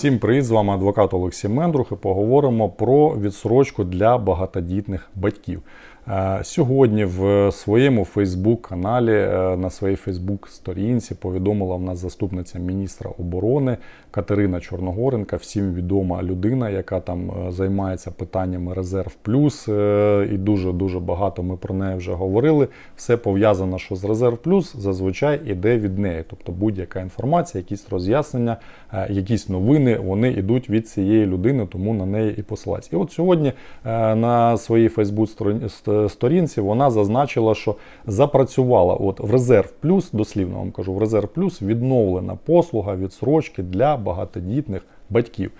Всім привіт, з вами адвокат Олексій Мендрух і поговоримо про відсрочку для багатодітних батьків. Е, Сьогодні в своєму Фейсбук-каналі е, на своїй Фейсбук-сторінці повідомила в нас заступниця міністра оборони Катерина Чорногоренка. Всім відома людина, яка там е, займається питаннями резерв плюс. І дуже дуже багато ми про неї вже говорили. Все пов'язано, що з резерв плюс зазвичай іде від неї. Тобто будь-яка інформація, якісь роз'яснення, якісь новини, вони йдуть від цієї людини, тому на неї і посилаються. І от сьогодні на своїй Фейсбук сторінці вона зазначила, що запрацювала от в резерв плюс, дослівно вам кажу, в резерв плюс відновлена послуга відсрочки для багатодітних батьків.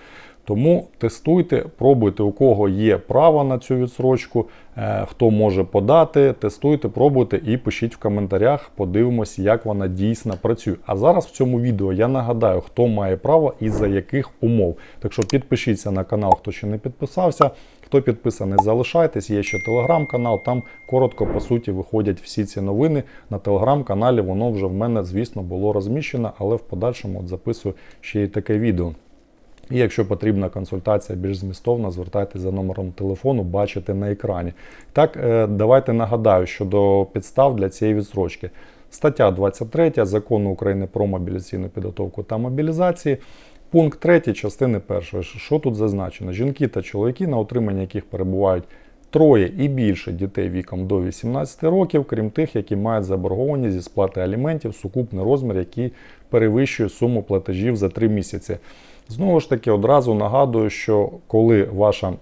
Тому тестуйте, пробуйте, у кого є право на цю відсрочку, е, хто може подати, тестуйте, пробуйте і пишіть в коментарях, подивимось, як вона дійсно працює. А зараз в цьому відео я нагадаю, хто має право і за яких умов. Так що підпишіться на канал, хто ще не підписався. Хто підписаний, залишайтесь. Є ще телеграм-канал. Там коротко по суті виходять всі ці новини. На телеграм-каналі воно вже в мене, звісно, було розміщено, але в подальшому от записую ще й таке відео. І якщо потрібна консультація більш змістовна, звертайтеся за номером телефону, бачите на екрані. Так, е, давайте нагадаю щодо підстав для цієї відсрочки. Стаття 23 закону України про мобілізаційну підготовку та мобілізації. Пункт 3 частини 1. Що тут зазначено? Жінки та чоловіки, на отримання яких перебувають троє і більше дітей віком до 18 років, крім тих, які мають заборгованість зі сплати аліментів, сукупний розмір, який перевищує суму платежів за 3 місяці. Знову ж таки, одразу нагадую, що коли ваша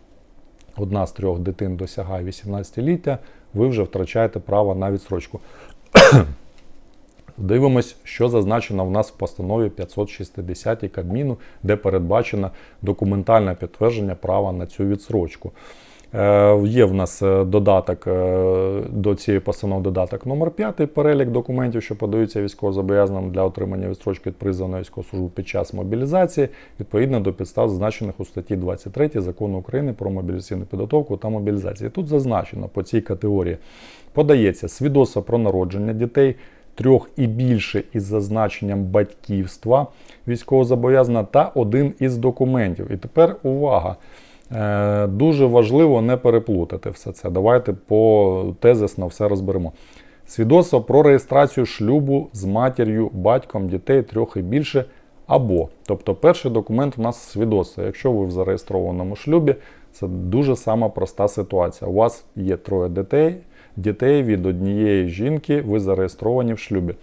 одна з трьох дитин досягає 18-ліття, ви вже втрачаєте право на відсрочку. Дивимось, що зазначено в нас в постанові 560 Кабміну, де передбачено документальне підтвердження права на цю відсрочку. Е, Є в нас е, додаток е, до цієї постанови додаток номер 5 перелік документів, що подаються військовозобов'язаним для отримання відстрочки від призову на військову під час мобілізації, відповідно до підстав, зазначених у статті 23 закону України про мобілізаційну підготовку та мобілізацію. Тут зазначено по цій категорії подається свідоцтво про народження дітей. Трьох і більше із зазначенням батьківства військовозобов'язаного та один із документів. І тепер увага. Е, Дуже важливо не переплутати все це. Давайте по тезисно все розберемо. Свідоцтво про реєстрацію шлюбу з матір'ю, батьком дітей трьох і більше. Або, тобто, перший документ у нас свідоцтво. Якщо ви в зареєстрованому шлюбі, це дуже сама проста ситуація. У вас є троє дітей, дітей від однієї жінки, ви зареєстровані в шлюбі.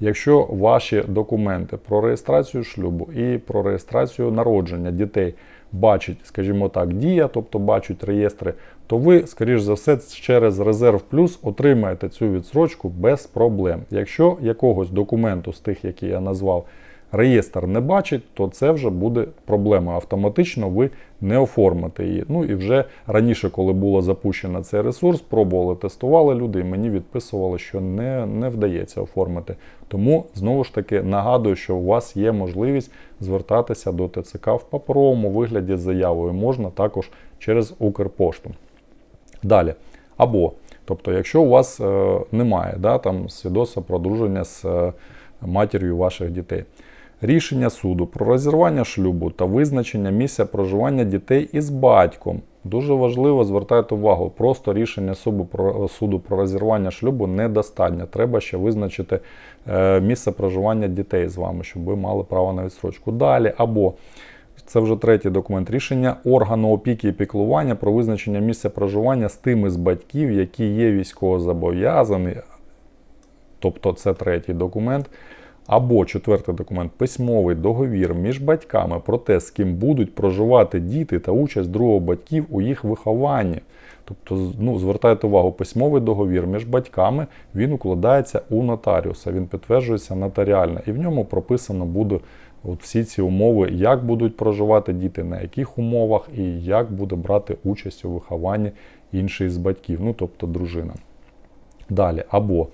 Якщо ваші документи про реєстрацію шлюбу і про реєстрацію народження дітей бачить, скажімо так, дія, тобто бачать реєстри, то ви, скоріш за все, через резерв плюс отримаєте цю відсрочку без проблем. Якщо якогось документу з тих, які я назвав, реєстр не бачить, то це вже буде проблема. Автоматично ви не оформите її. Ну і вже раніше, коли було запущено цей ресурс, пробували, тестували люди, і мені відписували, що не, не вдається оформити. Тому знову ж таки нагадую, що у вас є можливість звертатися до ТЦК в паперовому вигляді з заявою. Можна також через Укрпошту. Далі. Або, тобто, якщо у вас е, немає да, там, свідоцтва про одруження з е, матір'ю ваших дітей. Рішення суду про розірвання шлюбу та визначення місця проживання дітей із батьком. Дуже важливо звертайте увагу, просто рішення суду про, суду про розірвання шлюбу недостатньо. Треба ще визначити е, місце проживання дітей з вами, щоб ви мали право на відсрочку. Далі, або це вже третій документ. Рішення органу опіки і піклування про визначення місця проживання з тими з батьків, які є військовозобов'язані. Тобто це третій документ. Або четвертий документ письмовий договір між батьками про те, з ким будуть проживати діти та участь другого батьків у їх вихованні. Тобто, ну, звертайте увагу, письмовий договір між батьками він укладається у нотаріуса, він підтверджується нотаріально, і в ньому прописано буде от всі ці умови, як будуть проживати діти, на яких умовах і як буде брати участь у вихованні інший з батьків, ну тобто дружина. Далі, або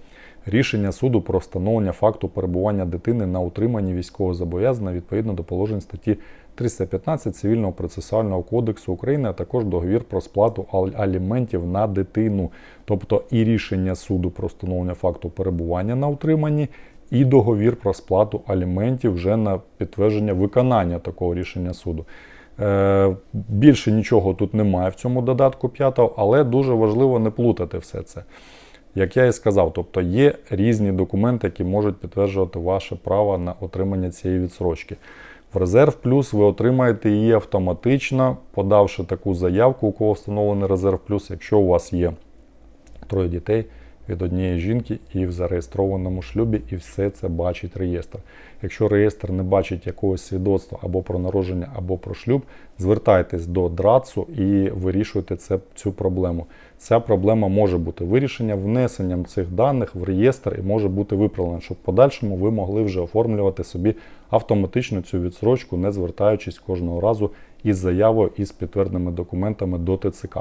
рішення суду про встановлення факту перебування дитини на утриманні військовозобов'язаного відповідно до положень статті 315 Цивільного процесуального кодексу України, а також договір про сплату аліментів на дитину. Тобто і рішення суду про встановлення факту перебування на утриманні, і договір про сплату аліментів вже на підтвердження виконання такого рішення суду. Е, Більше нічого тут немає в цьому додатку 5, але дуже важливо не плутати все це. Як я і сказав, тобто є різні документи, які можуть підтверджувати ваше право на отримання цієї відсрочки. В резерв плюс ви отримаєте її автоматично, подавши таку заявку, у кого встановлений резерв плюс, якщо у вас є троє дітей від однієї жінки і в зареєстрованому шлюбі, і все це бачить реєстр. Якщо реєстр не бачить якогось свідоцтва або про народження, або про шлюб, звертайтесь до ДРАЦу і вирішуйте це, цю проблему. Ця проблема може бути вирішена внесенням цих даних в реєстр і може бути виправлена, щоб в подальшому ви могли вже оформлювати собі автоматично цю відсрочку, не звертаючись кожного разу із заявою і з підтверденими документами до ТЦК.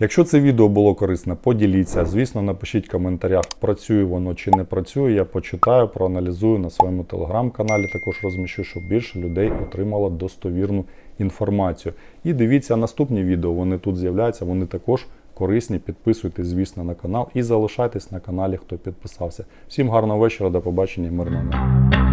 Якщо це відео було корисне, поділіться. Звісно, напишіть в коментарях, працює воно чи не працює. Я почитаю, проаналізую на своєму телеграм-каналі. Також розміщу, щоб більше людей отримало достовірну інформацію. І дивіться наступні відео. Вони тут з'являються, вони також корисні. Підписуйтесь, звісно, на канал і залишайтесь на каналі, хто підписався. Всім гарного вечора, до побачення, мирного.